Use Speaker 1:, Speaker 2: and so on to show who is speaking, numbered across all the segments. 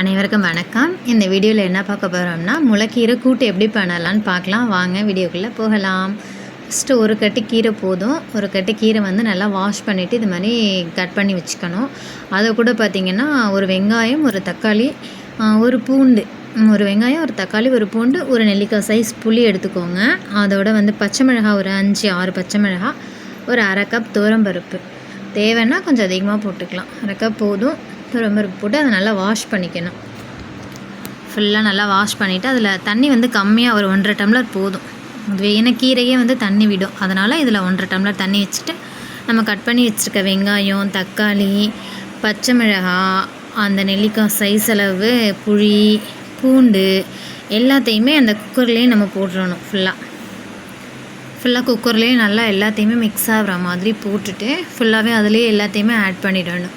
Speaker 1: அனைவருக்கும் வணக்கம். இந்த வீடியோவில் என்ன பார்க்க போகிறோம்னா முளைக்கீரை கூட்டு எப்படி பண்ணலான்னு பார்க்கலாம். வாங்க வீடியோக்குள்ளே போகலாம். ஃபஸ்ட்டு ஒரு கட்டு கீரை போதும். ஒரு கட்டு கீரை வந்து நல்லா வாஷ் பண்ணிவிட்டு இது மாதிரி கட் பண்ணி வச்சுக்கணும். அதை கூட பார்த்திங்கன்னா ஒரு வெங்காயம் ஒரு தக்காளி ஒரு பூண்டு. ஒரு வெங்காயம் ஒரு தக்காளி ஒரு பூண்டு ஒரு நெல்லிக்காய் சைஸ் புளி எடுத்துக்கோங்க. அதோட வந்து பச்சை மிளகாய் ஒரு அஞ்சு ஆறு பச்சை மிளகாய் ஒரு அரை கப் துவரம்பருப்பு தேவைன்னா கொஞ்சம் அதிகமாக போட்டுக்கலாம். அரை கப் போதும். துவரம்பருப்பு போட்டு அதை நல்லா வாஷ் பண்ணிக்கணும். ஃபுல்லாக நல்லா வாஷ் பண்ணிவிட்டு அதில் தண்ணி வந்து கம்மியாக ஒரு ஒன்றரை டம்ளர் போதும். அதுவே ஏன்னா கீரையே வந்து தண்ணி விடும். அதனால் இதில் ஒன்றரை டம்ளர் தண்ணி வச்சுட்டு நம்ம கட் பண்ணி வச்சுருக்க வெங்காயம் தக்காளி பச்சை மிளகாய் அந்த நெல்லிக்காய் சைஸ் அளவு புளி பூண்டு எல்லாத்தையுமே அந்த குக்கர்லேயே நம்ம போட்டுறணும் ஃபுல்லாக ஃபுல்லாக குக்கர்லேயே நல்லா எல்லாத்தையுமே மிக்ஸ் ஆகிற மாதிரி போட்டுட்டு ஃபுல்லாகவே அதுலேயே எல்லாத்தையுமே ஆட் பண்ணிடணும்.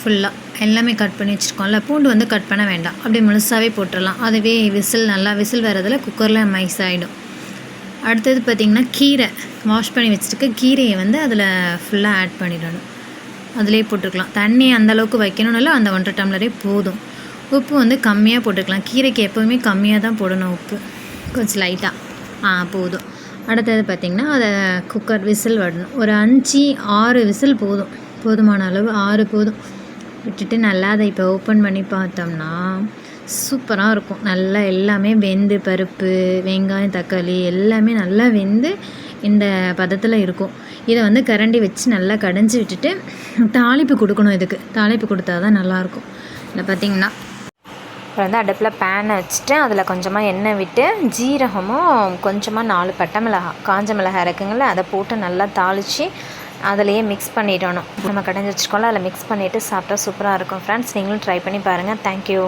Speaker 1: ஃபுல்லாக எல்லாமே கட் பண்ணி வச்சுருக்கோம்ல. பூண்டு வந்து கட் பண்ண வேண்டாம். அப்படியே முழுசாகவே போட்டுடலாம் அதுவே விசில் நல்லா விசில் வரதில் குக்கரில் மைஸ் ஆகிடும் அடுத்தது பார்த்திங்கன்னா கீரை. வாஷ் பண்ணி வச்சுருக்க கீரையை வந்து அதில் ஃபுல்லாக ஆட் பண்ணிடணும். அதிலே போட்டுக்கலாம். தண்ணி அந்தளவுக்கு வைக்கணும்னால அந்த ஒன்றரை டம்ளரே போதும். உப்பு வந்து கம்மியாக போட்டுக்கலாம். கீரைக்கு எப்போவுமே கம்மியாக தான் போடணும் உப்பு. கொஞ்சம் லைட்டாக ஆ போதும். அடுத்தது பார்த்திங்கன்னா அதை குக்கர் விசில் வடணும் ஒரு அஞ்சு ஆறு விசில் போதும். போதுமான அளவு ஆறு போதும். விட்டுட்டு நல்லா அதை இப்போ ஓப்பன் பண்ணி பார்த்தோம்னா சூப்பராக இருக்கும். நல்லா எல்லாமே வெந்து பருப்பு வெங்காயம் தக்காளி எல்லாமே நல்லா வெந்து இந்த பதத்தில் இருக்கும். இதை வந்து கரண்டி வச்சு நல்லா கடைஞ்சி விட்டுட்டு தாளிப்பு கொடுக்கணும் இதுக்கு. தாளிப்பு கொடுத்தா தான் நல்லாயிருக்கும் இல்லை பார்த்திங்கன்னா
Speaker 2: அப்புறம் வந்து அடுப்பில் பேனை வச்சுட்டு அதில் கொஞ்சமாக எண்ணெய் விட்டு ஜீரகமும் கொஞ்சமாக நாலு பட்டை மிளகாய் காஞ்ச மிளகாய் இருக்குங்களே அதை போட்டு நல்லா தாளித்து அதுலேயே மிக்ஸ் பண்ணிடணும். நம்ம கடைஞ்சி வச்சுக்கோல அதில் மிக்ஸ் பண்ணிவிட்டு சாப்பிட்டா சூப்பராக இருக்கும். ஃப்ரெண்ட்ஸ் நீங்களும் ட்ரை பண்ணி பாருங்கள் தேங்க்யூ